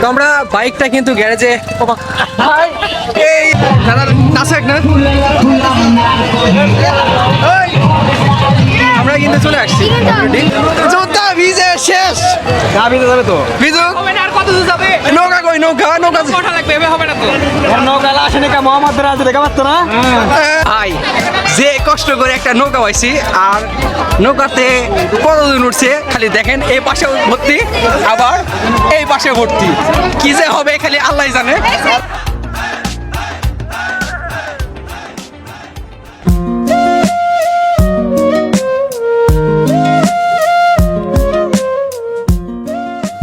তো আমরা বাইকটা কিন্তু গ্যারেজে এই আমরা কিন্তু চলে আসছি। ভিজে শেষ। না ভিজে যাবে তো। ভিজু। আর কত দূর যাবে নৌকা কই নৌকা নৌকা লাগবে এভাবে হবে না তো। নৌকা আসে নাকি মোহাম্মদ রাজ দেখা পাচ্ছ না? ভাই যে কষ্ট করে একটা নৌকা পাইছি আর নৌকাতে কতদিন উঠছে, খালি দেখেন, এই পাশে ভর্তি, আবার এই পাশে ভর্তি। কি যে হবে, খালি আল্লাহ জানে।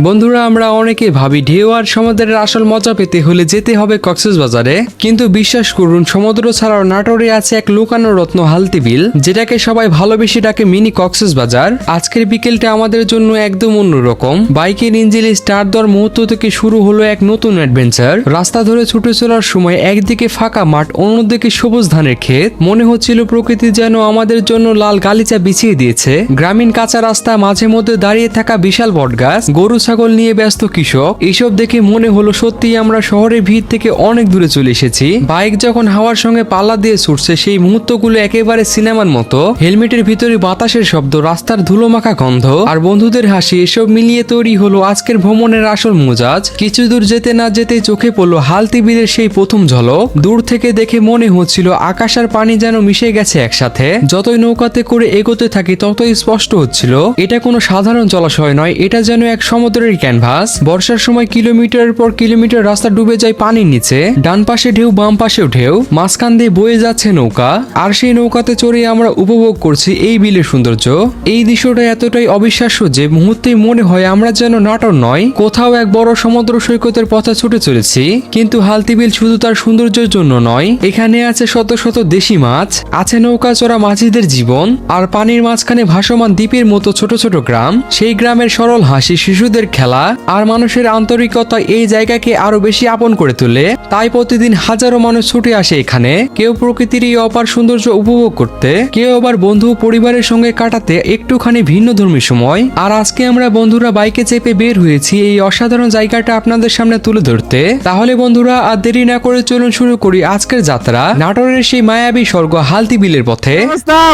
বন্ধুরা, আমরা অনেকে ভাবি ঢেউ আর সমুদ্রের আসল মজা পেতে হলে যেতে হবে কক্সবাজারে। কিন্তু বিশ্বাস করুন, সমুদ্র ছাড়াও নাটোরে আছে এক লুকানো রত্ন হালতি বিল যেটাকে সবাই ভালোবেসে ডাকে মিনি কক্সবাজার। আজকের বিকেলটা আমাদের জন্য একদম অন্যরকম। বাইকের ইঞ্জিল স্টার দেওয়ার মুহূর্ত থেকে শুরু হলো এক নতুন অ্যাডভেঞ্চার। রাস্তা ধরে ছুটে চলার সময় একদিকে ফাঁকা মাঠ, অন্যদিকে সবুজ ধানের ক্ষেত। মনে হচ্ছিল প্রকৃতি যেন আমাদের জন্য লাল গালিচা বিছিয়ে দিয়েছে। গ্রামীণ কাঁচা রাস্তা মাঝে মধ্যে দাঁড়িয়ে থাকা বিশাল বটগাছ, গরু ছাগল নিয়ে ব্যস্ত কৃষক, এসব দেখে মনে হলো সত্যি আমরা শহরের ভিড় থেকে অনেক দূরে চলে এসেছি। বাইক যখন হাওয়ার সঙ্গে পাল্লা দিয়ে ছুটছে, সেই মুহূর্তগুলো একেবারে সিনেমার মতো। হেলমেটের ভিতরে বাতাসের শব্দ, রাস্তার ধুলো মাখা গন্ধ আর বন্ধুদের হাসি, এসব মিলিয়ে তৈরি হলো আজকের ভ্রমণের আসল মোজাজ। কিছু দূর যেতে না যেতেই চোখে পড়ল হালতি বিলের সেই প্রথম ঝলক। দূর থেকে দেখে মনে হচ্ছিল আকাশ আর পানি যেন মিশে গেছে একসাথে। যতই নৌকাতে করে এগোতে থাকি, ততই স্পষ্ট হচ্ছিল, এটা কোনো সাধারণ জলাশয় নয়, এটা যেন এক সমুদ্রের ক্যানভাস। বর্ষার সময় কিলোমিটার পর কিলোমিটার রাস্তা ডুবে যায় পানির নিচে। ডান পাশে ঢেউ, বাম পাশেও ঢেউ। মাঝখান দিয়ে বয়ে যাচ্ছে নৌকা। আর সেই নৌকাতে চড়ে আমরা উপভোগ করছি এই বিলের সৌন্দর্য। এই দৃশ্যটা এতটাই অবিশ্বাস্য যে মুহূর্তেই মনে হয় আমরা যেন নাটক নয়, কোথাও এক বড় সমুদ্র সৈকতের পথে ছুটে চলেছি। কিন্তু হালতি বিল শুধু তার সৌন্দর্যের জন্য নয়, এখানে আছে শত শত দেশি মাছ, আছে নৌকা চড়া মাঝিদের জীবন, আর পানির মাঝখানে ভাসমান দ্বীপের মতো ছোট ছোট গ্রাম। সেই গ্রামের সরল হাসি শিশুদের খেলা আর মানুষের আন্তরিকতা এই জায়গাকে আরও বেশি আপন করে তোলে, তাই প্রতিদিন হাজারো মানুষ ছুটে আসে এখানে। কেউ প্রকৃতির এই অপার সৌন্দর্য উপভোগ করতে, কেউ আবার বন্ধু পরিবারের সঙ্গে কাটাতে একটুখানি ভিন্ন ধর্মী সময়। আর আজকে আমরা বন্ধুরা বাইকে চেপে বের হয়েছি এই অসাধারণ জায়গাটা আপনাদের সামনে তুলে ধরতে। তাহলে বন্ধুরা আর দেরি না করে চলুন শুরু করি আজকের যাত্রা। নাটোরের সেই মায়াবী স্বর্গ হালতি বিলের পথে।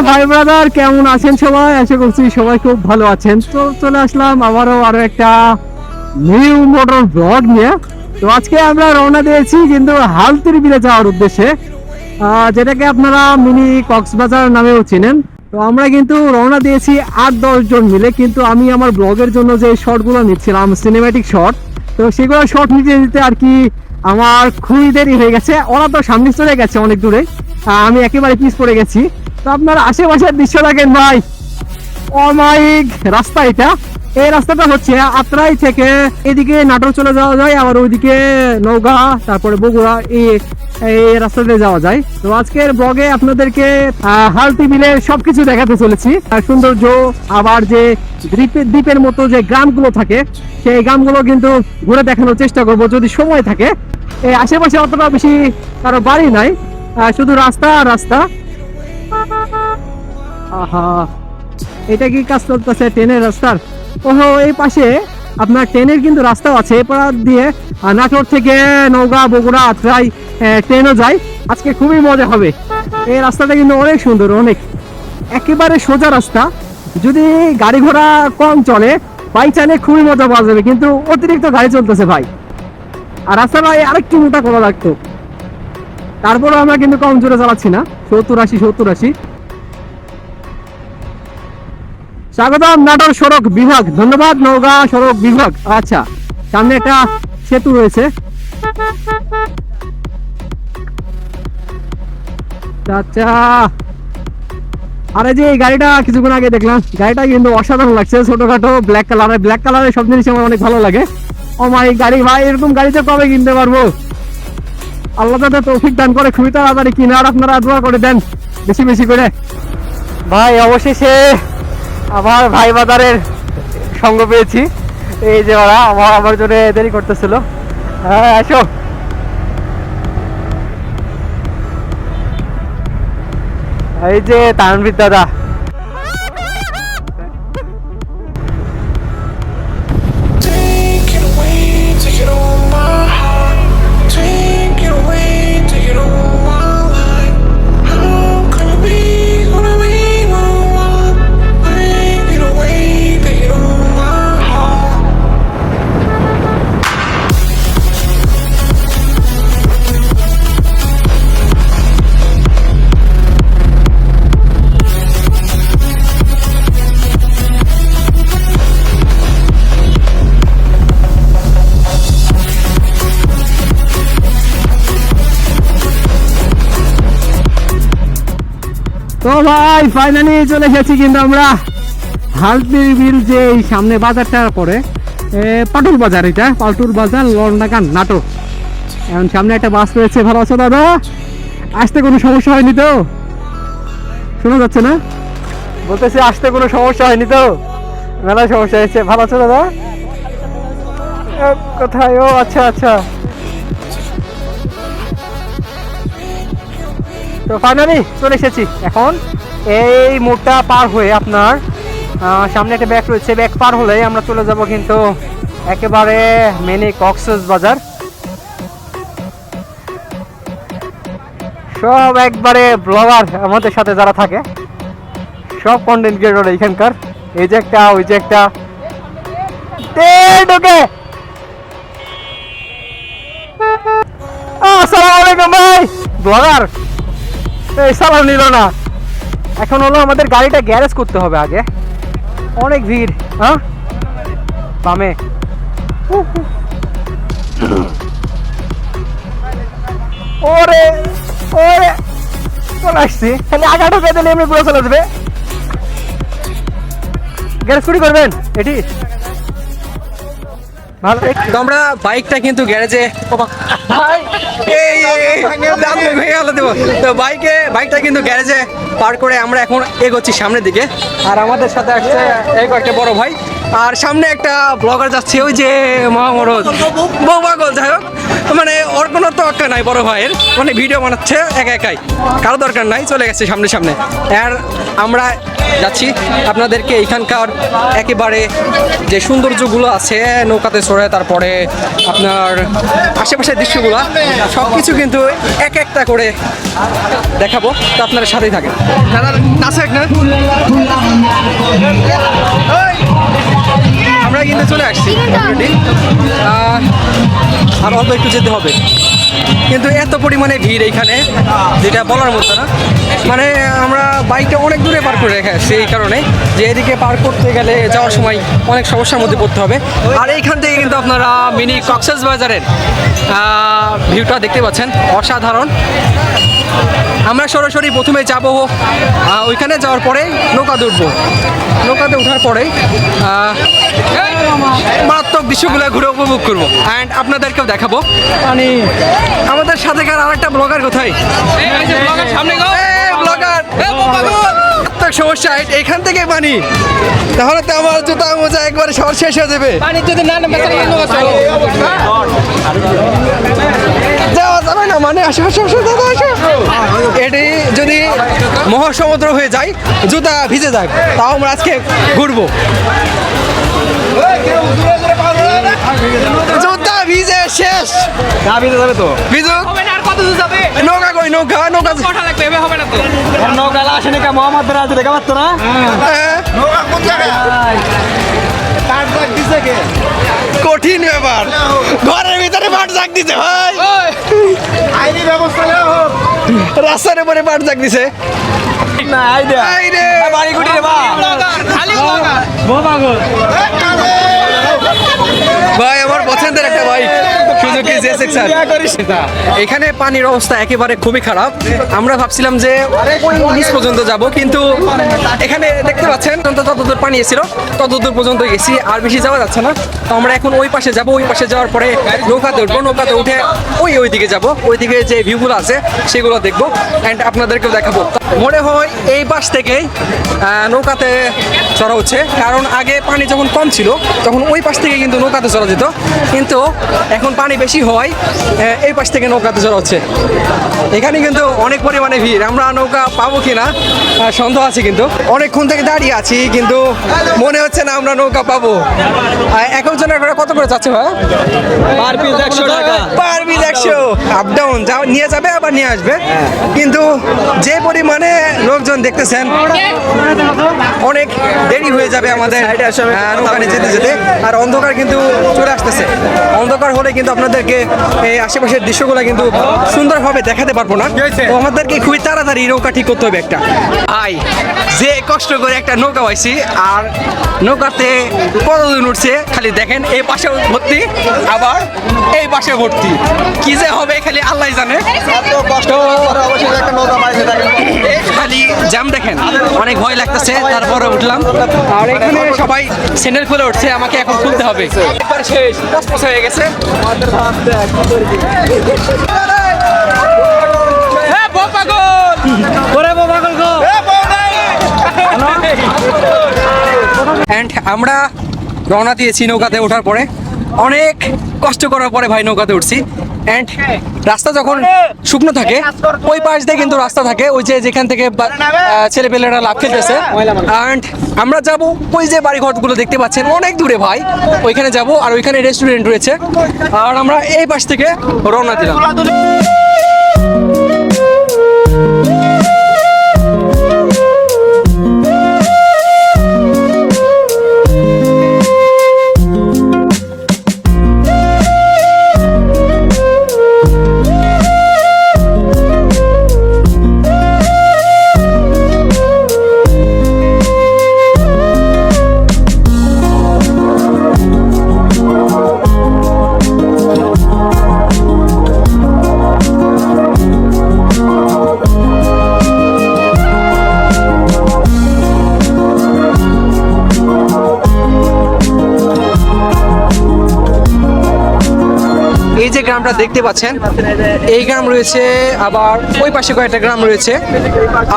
ভাই ব্রাদার, কেমন আছেন সবাই? আশা করছি সবাই খুব ভালো আছেন। তো চলে আসলাম আবারও আরও একটা নিউ মোটর ব্লগ নিয়ে। তো আজকে আমরা রওনা দিয়েছি কিন্তু হালতির বিলে যাওয়ার উদ্দেশ্যে যেটাকে আপনারা মিনি কক্সবাজার নামেও চিনেন। তো আমরা কিন্তু রওনা দিয়েছি আট দশ জন মিলে, কিন্তু আমি আমার ব্লগের জন্য যে শর্টগুলো নিচ্ছিলাম সিনেম্যাটিক শর্ট তো সেগুলো শর্ট নিতে নিতে আর কি আমার খুবই দেরি হয়ে গেছে। ওরা তো সামনে চলে গেছে অনেক দূরে আমি একেবারে পিস পড়ে গেছি। তো আপনারা আশেপাশের দৃশ্য দেখেন ভাই। অমায়িক রাস্তা এটা। এই রাস্তাটা হচ্ছে আত্রাই থেকে এদিকে নাটোর চলে যাওয়া যায়, আবার ওইদিকে নৌকা তারপরে বগুড়া, এই এই রাস্তাতে যাওয়া যায়। তো আজকের ব্লগে আপনাদেরকে হালতি মিলের সবকিছু দেখাতে চলেছি। সৌন্দর্য, আবার যে দ্বীপের দ্বীপের মতো যে গ্রামগুলো থাকে, সেই গ্রামগুলো কিন্তু ঘুরে দেখানোর চেষ্টা করব যদি সময় থাকে। এই আশেপাশে অতটা বেশি কারও বাড়ি নাই শুধু রাস্তা আর রাস্তা। আহা, এটা কি কাজ চলতেছে, ট্রেনের রাস্তার? এই পাশে আপনার ট্রেনের কিন্তু রাস্তাও আছে এ পাড়া দিয়ে নাটোর থেকে নৌকা বগুড়া আহ, ট্রেনও যায়। আজকে খুবই মজা হবে। এই রাস্তাটা কিন্তু অনেক সুন্দর অনেক। একেবারে সোজা রাস্তা। যদি গাড়ি ঘোড়া কম চলে বাইক চালে খুবই মজা পাওয়া যাবে কিন্তু অতিরিক্ত গাড়ি চলতেছে ভাই। আর রাস্তাটা আরেকটু মোটা করা লাগতো। তারপরে আমরা কিন্তু কম জোরে চালাচ্ছি না সত্তর আশি সত্তর আশি। স্বাগতম নাটোর সড়ক বিভাগ। ধন্যবাদ, নওগাঁ সড়ক বিভাগ। আচ্ছা সামনে একটা সেতু রয়েছে। আচ্ছা। আরে যে এই গাড়িটা কিছুক্ষণ আগে দেখলাম, গাড়িটা কিন্তু অসাধারণ লাগছে, ছোটখাটো ব্ল্যাক কালার ব্ল্যাক কালারের সব জিনিস আমার অনেক ভালো লাগে। ও মাই গাড়ি, ভাই, এরকম গাড়িতে কবে কিনতে পারব? আল্লাহ তাদের তৌফিক দান করে, খুবই তাড়াতাড়ি কিনার আপনারা দোয়া করে দেন, বেশি বেশি করে। ভাই, অবশেষে আমার ভাই বাজারের সঙ্গ পেয়েছি। এই যে ওরা, আমার আমার জন্য দেরি করতেছিল। হ্যাঁ আসো এই যে তানভীর দাদা। ভাই ফাইনালি চলে এসেছি কিন্তু আমরা হালদির বিল যে সামনে বাজারটা পড়ে পাটুল বাজার এটা পাটুল বাজার লন্ডাকান নাটক এখন সামনে একটা বাস রয়েছে, ভালো আছো দাদা? আসতে কোনো সমস্যা হয়নি তো? শোনা যাচ্ছে না? বলতেছি, আসতে কোনো সমস্যা হয়নি তো? মেলা সমস্যা হয়েছে, ভালো আছো দাদা? কোথায়? ও আচ্ছা আচ্ছা। তো ফাইনালি চলে এসেছি। এখন এই মোড়টা পার হয়ে আপনার সামনে একটা ব্যাগ রয়েছে। ব্যাগ পার হলে আমরা চলে যাব কিন্তু একেবারে মেনে কক্সেস বাজার। সব একবারে ব্লগার আমাদের সাথে যারা থাকে, সব কন্টেন্ট ক্রিয়েটর এখানকার এই যে একটা, ওই যে একটা। ঢোকে! আসসালামু আলাইকুম ভাই! ব্লগার এই সালাম নিল না। এখন হলো আমাদের গাড়িটা গ্যারেজ করতে হবে আগে। অনেক ভিড় হ্যাঁ? বামে। ওরে ওরে। চলে আসছি। খালি আগাটা পেয়ে দিলে এমনি পুরো চলে যাবে গ্যারেজ কুড়ি করবেন? এটি? ভালো তো আমরা বাইকটা কিন্তু গ্যারেজে তো বাইকে, বাইকটা কিন্তু গ্যারেজে পার করে আমরা এখন এগোচ্ছি সামনের দিকে। আর আমাদের সাথে আসছে এই কয়েকটা বড় ভাই। আর সামনে একটা ব্লগার যাচ্ছে, ওই যে মহামরদ বউ পাগল যাই হোক। মানে ওর কোনো তোয়াক্কা নাই বড় ভাইয়ের। মানে ভিডিও বানাচ্ছে, একা একাই। কারও দরকার নাই, চলে গেছে সামনে সামনে। আর আমরা যাচ্ছি আপনাদেরকে এখানকার একেবারে যে সৌন্দর্যগুলো আছে, নৌকাতে চড়ে তারপরে আপনার আশেপাশের দৃশ্যগুলো সব কিছু কিন্তু এক একটা করে দেখাবো, তো আপনারা সাথেই থাকেন। না আমরা কিন্তু চলে আসছি আর অল্প একটু যেতে হবে। কিন্তু এত পরিমাণে ভিড় এইখানে যেটা বলার মতো না। মানে আমরা বাইকটা অনেক দূরে পার করে রেখে আসছি এই কারণে যে এদিকে পার করতে গেলে যাওয়ার সময় অনেক সমস্যার মধ্যে পড়তে হবে। আর এইখান থেকে কিন্তু আপনারা মিনি কক্সেস বাজারের ভিউটা দেখতে পাচ্ছেন অসাধারণ। আমরা সরাসরি প্রথমে যাব ওইখানে যাওয়ার পরে নৌকাতে উঠবো। নৌকাতে ওঠার পরে মারাত্মক দৃশ্যগুলো ঘুরে উপভোগ করব। অ্যান্ড আপনাদেরকেও দেখাবো। মানে আমাদের সাথে কার আরেকটা ব্লগার কোথায়? সামনে পাগল মারাত্মক সমস্যা এখান থেকে পানি তাহলে তো আমার জুতা মোজা একবারে সব শেষ হয়ে যাবে। পানি যদি না যাওয়া যাবে না মানে আসো আসো আসো দাদা আসো। এটি যদি মহাসমুদ্র হয়ে যায় জুতা ভিজে যায় তাও আমরা আজকে ঘুরবো। জুতা ভিজে শেষ। না ভিজে যাবে তো। ভিজুক? আর কত যাবে? কই নৌকা নৌকা কটা লাগবে এভাবে হবে না তো। নৌকালা আসেনি কা মোহাম্মদ রাজ দেখা পাচ্ছ না? হ্যাঁ, কঠিন ব্যাপার। ঘরের ভিতরে পাট জাগ দিছে ভাই। রাস্তার উপরে পাট জাগ দিছে। না আইডিয়া আই রে বাড়ি গুটি রে বা খালি ব্লগার। পাগল ভাই আমার পছন্দের একটা বাইক এখানে পানির অবস্থা একেবারে খুবই খারাপ। আমরা ভাবছিলাম যে নিচ পর্যন্ত যাব কিন্তু এখানে দেখতে পাচ্ছেন ততদূর পানি এসেছিল ততদূর পর্যন্ত গেছি আর বেশি যাওয়া যাচ্ছে না। তো আমরা এখন ওই পাশে যাব ওই পাশে যাওয়ার পরে নৌকাতে উঠবো নৌকাতে উঠে ওই ওই দিকে যাব ওই দিকে যে ভিউগুলো আছে সেগুলো দেখব অ্যান্ড আপনাদেরকেও দেখাবো। মনে হয় এই পাশ থেকেই নৌকাতে চড়া হচ্ছে কারণ আগে পানি যখন কম ছিল তখন ওই পাশ থেকে কিন্তু নৌকাতে চড়া যেত কিন্তু এখন পানি বেশি হওয়ায় আহ, এই পাশ থেকে নৌকাতে চড়া হচ্ছে। এখানে কিন্তু অনেক পরিমাণে ভিড়। আমরা নৌকা পাবো কিনা? সন্দেহ আছে কিন্তু। অনেকক্ষণ থেকে দাঁড়িয়ে আছি কিন্তু মনে হচ্ছে না আমরা নৌকা পাবো। এক একজনের করে কত করে যাচ্ছে ভাই? পার পিস 100 টাকা। পার পিস একশো। আপ ডাউন যাও নিয়ে যাবে আবার নিয়ে আসবে। কিন্তু যে পরিমাণে লোকজন দেখতেছেন অনেক দেরি হয়ে যাবে আমাদের নৌকানে যেতে যেতে। আর অন্ধকার কিন্তু চলে আসতেছে। অন্ধকার হলে কিন্তু আপনাদেরকে এই আশেপাশের দৃশ্যগুলো কিন্তু সুন্দরভাবে দেখাতে পারব না। তো আমাদেরকে খুবই তাড়াতাড়ি নৌকা ঠিক করতে হবে একটা। আই যে কষ্ট করে একটা নৌকা পাইছি আর নৌকাতে কতদিন উঠছে খালি দেখেন এই পাশে ভর্তি আবার এই পাশে ভর্তি। কি যে হবে খালি আল্লাহ জানে। খালি জ্যাম দেখেন অনেক ভয় লাগতেছে তারপরে উঠলাম। আর এখানে সবাই স্যান্ডেল খুলে উঠছে আমাকে এখন খুলতে হবে। শেষ হয়ে গেছে। অ্যান্ড আমরা রওনা দিয়েছি নৌকাতে ওঠার পরে। অনেক কষ্ট করার পরে ভাই নৌকাতে উঠছি। অ্যান্ড রাস্তা যখন শুকনো থাকে ওই পাশ দিয়ে কিন্তু রাস্তা থাকে ওই যে যেখান থেকে ছেলে পেলেরা লাভ খেলতেছে। অ্যান্ড আমরা যাব ওই যে বাড়ি ঘরগুলো দেখতে পাচ্ছেন অনেক দূরে ভাই। ওইখানে যাব আর ওইখানে রেস্টুরেন্ট রয়েছে। আর আমরা এই পাশ থেকে রওনা দিলাম। দেখতে পাচ্ছেন। এই গ্রাম রয়েছে আবার ওই পাশে কয়েকটা গ্রাম রয়েছে।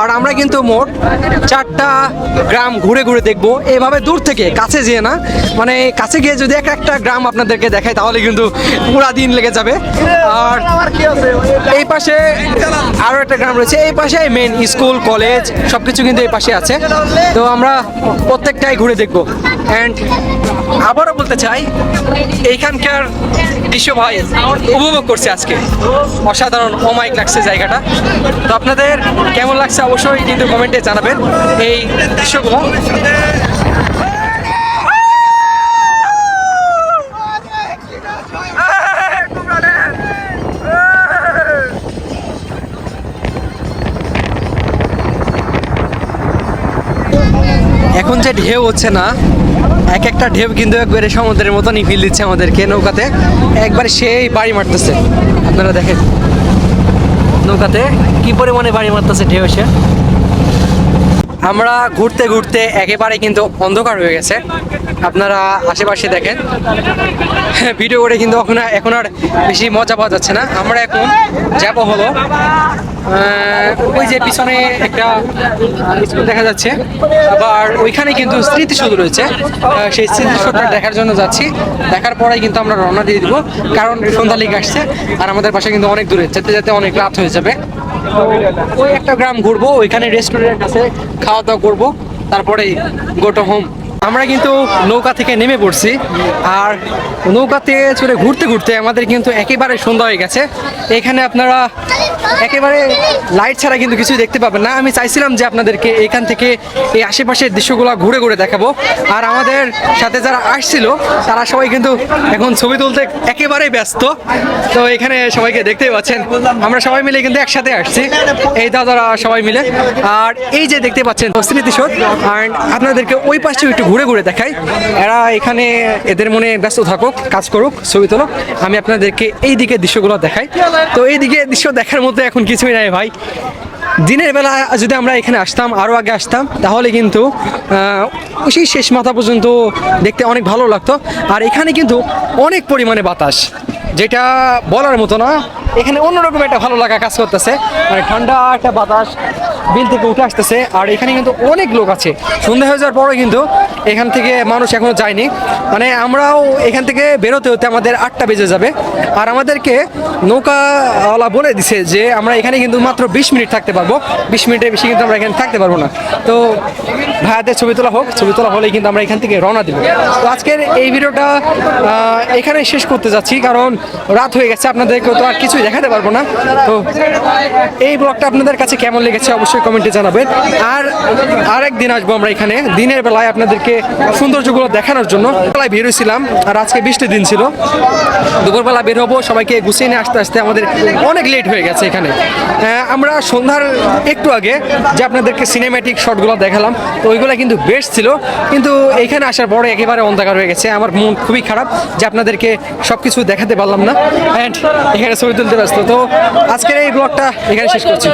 আর আমরা কিন্তু মোট চারটা গ্রাম ঘুরে ঘুরে দেখব। এভাবে দূর থেকে, কাছে যেয়ে না। মানে কাছে গিয়ে যদি এক একটা গ্রাম আপনাদেরকে দেখায় তাহলে কিন্তু পুরা দিন লেগে যাবে। আর এই পাশে আরও একটা গ্রাম রয়েছে। এই পাশে মেন স্কুল কলেজ সব কিছু কিন্তু এই পাশে আছে। তো আমরা প্রত্যেকটাই ঘুরে দেখব। অ্যান্ড আবারও বলতে চাই, এইখানকার দৃশ্য ভাই উপভোগ করছে আজকে। অসাধারণ অমাইক লাগছে জায়গাটা। তো আপনাদের কেমন লাগছে অবশ্যই কিন্তু কমেন্টে জানাবেন। এই দৃশ্যগুলো এখন যে ঢেউ হচ্ছে না এক একটা ঢেউ কিন্তু একবারে সমুদ্রের মতনই ফিল দিচ্ছে আমাদেরকে নৌকাতে। একবার সেই বাড়ি মারতেছে। আপনারা দেখেন। নৌকাতে কি পরিমাণে বাড়ি মারতেছে ঢেউ এসে? আমরা ঘুরতে ঘুরতে একেবারে কিন্তু অন্ধকার হয়ে গেছে। আপনারা আশেপাশে দেখেন। ভিডিও করে কিন্তু এখন এখন আর বেশি মজা পাওয়া যাচ্ছে না। আমরা এখন যাব হলো ওই যে পিছনে একটা স্কুল দেখা যাচ্ছে। আবার ওইখানে কিন্তু স্মৃতিসৌধ রয়েছে। সেই স্মৃতিসৌধটা দেখার জন্য যাচ্ছি। দেখার পরে কিন্তু আমরা রওনা দিয়ে দিব। কারণ সন্ধ্যা লেগে আসছে। আর আমাদের পাশে কিন্তু অনেক দূরে। যেতে যেতে অনেক রাত হয়ে যাবে। ওই একটা গ্রাম ঘুরবো ওইখানে রেস্টুরেন্ট আছে খাওয়া দাওয়া করব তারপরে গো টু হোম আমরা কিন্তু নৌকা থেকে নেমে পড়ছি আর নৌকাতে চলে ঘুরতে ঘুরতে আমাদের কিন্তু একেবারে সন্ধ্যা হয়ে গেছে। এখানে আপনারা একেবারে লাইট ছাড়া কিন্তু কিছুই দেখতে পাবেন না। আমি চাইছিলাম যে আপনাদেরকে এখান থেকে এই আশেপাশের দৃশ্যগুলো ঘুরে ঘুরে দেখাবো। আর আমাদের সাথে যারা আসছিল, তারা সবাই কিন্তু এখন ছবি তুলতে একেবারেই ব্যস্ত। তো এখানে সবাইকে দেখতেই পাচ্ছেন, আমরা সবাই মিলে কিন্তু একসাথে আসছি। এই দাদারা সবাই মিলে। আর এই যে দেখতে পাচ্ছেন, স্মৃতিসৌধ। আর আপনাদেরকে ওই পাশে একটু ঘুরে ঘুরে দেখাই। এরা এখানে এদের মনে ব্যস্ত থাকুক, কাজ করুক, ছবি তোলো আমি আপনাদেরকে এই দিকে দৃশ্যগুলো দেখাই। তো এই দিকে দৃশ্য দেখার মধ্যে এখন কিছুই নাই ভাই। দিনের বেলা যদি আমরা এখানে আসতাম আরও আগে আসতাম, তাহলে কিন্তু সেই শেষ মাথা পর্যন্ত দেখতে অনেক ভালো লাগতো। আর এখানে কিন্তু অনেক পরিমাণে বাতাস, যেটা বলার মতো না। এখানে অন্যরকম একটা ভালো লাগা কাজ করতেছে। মানে ঠান্ডা একটা বাতাস বিল থেকে উঠে আসতেছে। আর এখানে কিন্তু অনেক লোক আছে। সন্ধ্যা হয়ে যাওয়ার পরে কিন্তু এখান থেকে মানুষ এখনও যায়নি। মানে আমরাও এখান থেকে বেরোতে হতে আমাদের আটটা বেজে যাবে। আর আমাদেরকে নৌকাওয়ালা বলে দিছে যে, আমরা এখানে কিন্তু মাত্র বিশ মিনিট থাকতে পারব। বিশ মিনিটের বেশি কিন্তু আমরা এখানে থাকতে পারব না। তো ভাইয়াদের ছবি তোলা হোক, ছবি তোলা হলেই কিন্তু আমরা এখান থেকে রওনা দিব। তো আজকের এই ভিডিওটা এখানে শেষ করতে যাচ্ছি। কারণ রাত হয়ে গেছে আপনাদেরকে তো আর কিছুই দেখাতে পারব না। তো এই ব্লগটা আপনাদের কাছে কেমন লেগেছে অবশ্যই অবশ্যই কমেন্টে জানাবেন। আর আরেকদিন আসব আমরা এখানে। দিনের বেলায় আপনাদেরকে সৌন্দর্যগুলো দেখানোর জন্য বেলায় বের হয়েছিলাম আর আজকে বৃষ্টির দিন ছিল। দুপুরবেলা বের হব সবাইকে গুছিয়ে নিয়ে আসতে আসতে আমাদের অনেক লেট হয়ে গেছে এখানে। আহ, আমরা সন্ধ্যার একটু আগে যে আপনাদেরকে সিনেম্যাটিক শটগুলো দেখালাম তো ওইগুলো কিন্তু বেশ ছিল। কিন্তু এখানে আসার পরে একেবারে অন্ধকার হয়ে গেছে। আমার মন খুবই খারাপ যে আপনাদেরকে সব কিছু দেখাতে পারলাম না। অ্যান্ড এখানে ছবি তুলতে ব্যস্ত। তো আজকের এই ব্লগটা এখানে শেষ করছি।